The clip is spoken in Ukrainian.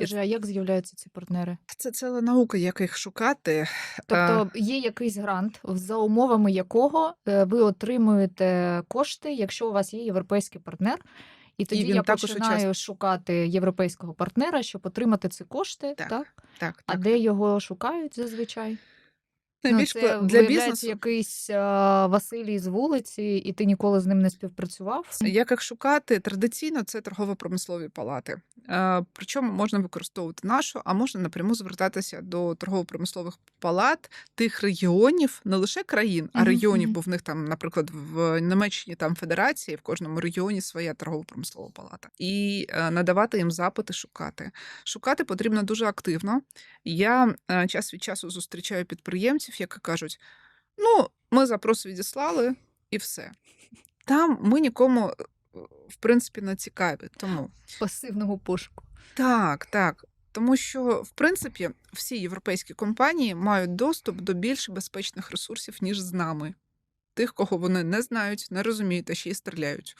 Скажи, а як з'являються ці партнери? Це ціла наука, як їх шукати. Е, Тобто є якийсь грант, за умовами якого е, ви отримуєте кошти, якщо у вас є європейський партнер. І тоді він я починаю шукати європейського партнера, щоб отримати ці кошти. Так, Так, так, а так. де його шукають зазвичай? Найбільш ну, це для бізнесу якийсь а, Василій з вулиці, і ти ніколи з ним не співпрацював. Як їх шукати? Традиційно це торгово-промислові палати. Е, Причому можна використовувати нашу, а можна напряму звертатися до торгово-промислових палат тих регіонів, не лише країн, а регіонів, бо в них там, наприклад, в Німеччині там федерації, в кожному регіоні своя торгово-промислова палата, і е, надавати їм запити, шукати. Шукати потрібно дуже активно. Я е, час від часу зустрічаю підприємців, які кажуть: ну, ми запрос відіслали і все. Там ми нікому, в принципі, не цікаві. Тому Пасивного пошуку. так, так. Тому що, в принципі, всі європейські компанії мають доступ до більш безпечних ресурсів, ніж з нами. Тих, кого вони не знають, не розуміють а ще й стріляють.